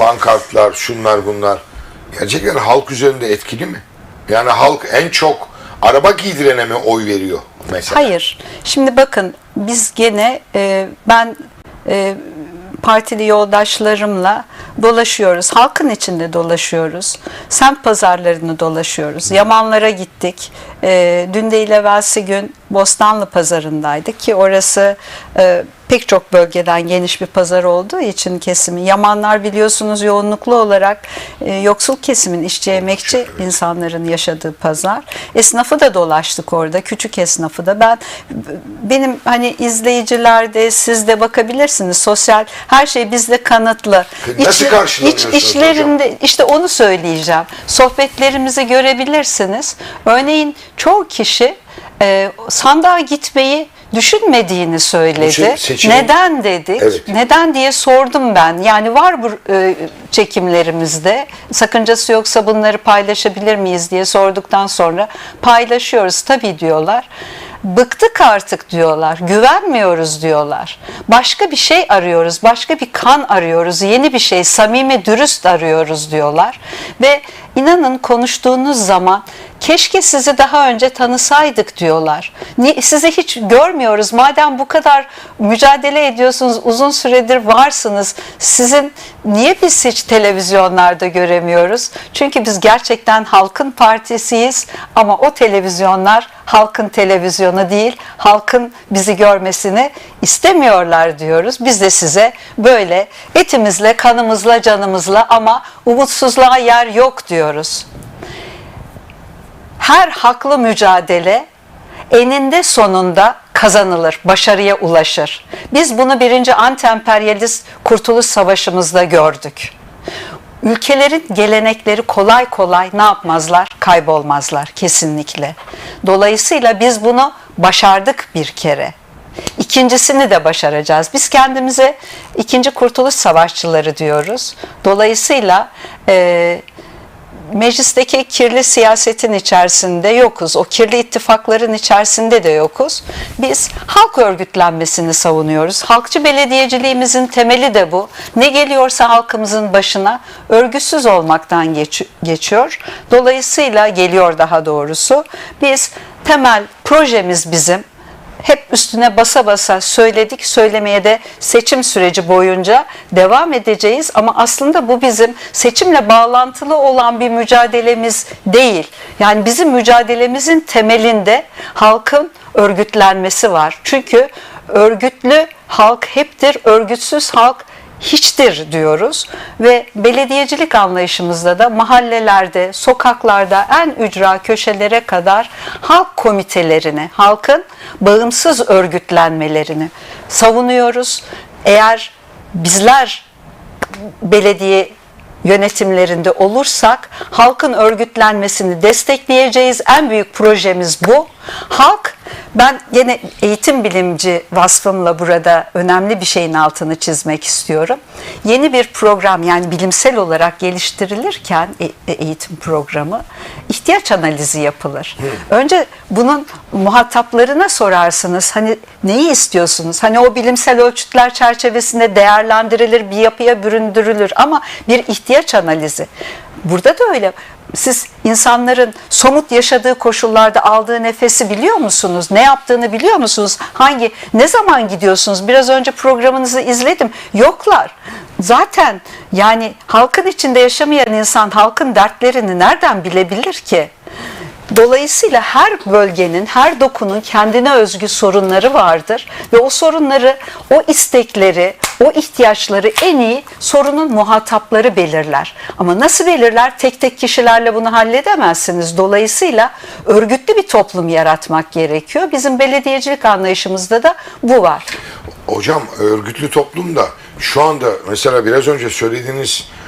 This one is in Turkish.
pankartlar, şunlar bunlar gerçekten halk üzerinde etkili mi? Yani halk en çok araba giydirene mi oy veriyor mesela? Hayır. Şimdi bakın biz gene e, ben e, partili yoldaşlarımla dolaşıyoruz. Halkın içinde dolaşıyoruz. Semt pazarlarını dolaşıyoruz. Yamanlara gittik. E, dün değil evvelsi gün Bostanlı pazarındaydık ki orası e, pek çok bölgeden geniş bir pazar olduğu için kesimi. Yamanlar biliyorsunuz yoğunluklu olarak e, yoksul kesimin işçi emekçi insanların yaşadığı pazar. Esnafı da dolaştık orada, küçük esnafı da. Ben benim hani izleyiciler de siz de bakabilirsiniz. Sosyal her şey bizde kanıtlı. Nasıl karşılanıyorsunuz işlerinde işte onu söyleyeceğim. Sohbetlerimizi görebilirsiniz. Örneğin çoğu kişi e, sandığa gitmeyi düşünmediğini söyledi. Seçim- Neden dedik? Evet. Neden diye sordum ben. Yani var bu e, çekimlerimizde. Sakıncası yoksa bunları paylaşabilir miyiz diye sorduktan sonra paylaşıyoruz tabii diyorlar. Bıktık artık diyorlar. Güvenmiyoruz diyorlar. Başka bir şey arıyoruz. Başka bir kan arıyoruz. Yeni bir şey, samimi, dürüst arıyoruz diyorlar. Ve inanın konuştuğunuz zaman keşke sizi daha önce tanısaydık diyorlar. Sizi hiç görmüyoruz. Madem bu kadar mücadele ediyorsunuz, uzun süredir varsınız. Sizin niye biz hiç televizyonlarda göremiyoruz? Çünkü biz gerçekten halkın partisiyiz ama o televizyonlar halkın televizyonu değil, halkın bizi görmesini istemiyorlar diyoruz. Biz de size böyle etimizle, kanımızla, canımızla ama umutsuzluğa yer yok diyoruz her haklı mücadele eninde sonunda kazanılır, başarıya ulaşır. Biz bunu birinci anti-emperyalist kurtuluş savaşımızda gördük. Ülkelerin gelenekleri kolay kolay ne yapmazlar? Kaybolmazlar kesinlikle. Dolayısıyla biz bunu başardık bir kere. İkincisini de başaracağız. Biz kendimize ikinci kurtuluş savaşçıları diyoruz. Dolayısıyla e, meclisteki kirli siyasetin içerisinde yokuz. O kirli ittifakların içerisinde de yokuz. Biz halk örgütlenmesini savunuyoruz. Halkçı belediyeciliğimizin temeli de bu. Ne geliyorsa halkımızın başına örgütsüz olmaktan geç- geçiyor. Dolayısıyla geliyor daha doğrusu. Biz temel projemiz bizim hep üstüne basa basa söyledik, söylemeye de seçim süreci boyunca devam edeceğiz. Ama aslında bu bizim seçimle bağlantılı olan bir mücadelemiz değil. Yani bizim mücadelemizin temelinde halkın örgütlenmesi var. Çünkü örgütlü halk heptir, örgütsüz halk hiçtir diyoruz ve belediyecilik anlayışımızda da mahallelerde, sokaklarda en ücra köşelere kadar halk komitelerini, halkın bağımsız örgütlenmelerini savunuyoruz. Eğer bizler belediye yönetimlerinde olursak halkın örgütlenmesini destekleyeceğiz. En büyük projemiz bu. Halk ben yine eğitim bilimci vasfımla burada önemli bir şeyin altını çizmek istiyorum. Yeni bir program yani bilimsel olarak geliştirilirken e- eğitim programı ihtiyaç analizi yapılır. Önce bunun muhataplarına sorarsınız. Hani neyi istiyorsunuz? Hani o bilimsel ölçütler çerçevesinde değerlendirilir, bir yapıya büründürülür ama bir ihtiyaç analizi. Burada da öyle. Siz insanların somut yaşadığı koşullarda aldığı nefesi biliyor musunuz? Ne yaptığını biliyor musunuz? Hangi ne zaman gidiyorsunuz? Biraz önce programınızı izledim. Yoklar. Zaten yani halkın içinde yaşamayan insan halkın dertlerini nereden bilebilir ki? Dolayısıyla her bölgenin, her dokunun kendine özgü sorunları vardır ve o sorunları, o istekleri, o ihtiyaçları en iyi sorunun muhatapları belirler. Ama nasıl belirler? Tek tek kişilerle bunu halledemezsiniz. Dolayısıyla örgütlü bir toplum yaratmak gerekiyor. Bizim belediyecilik anlayışımızda da bu var. Hocam örgütlü toplumda şu anda mesela biraz önce söylediğiniz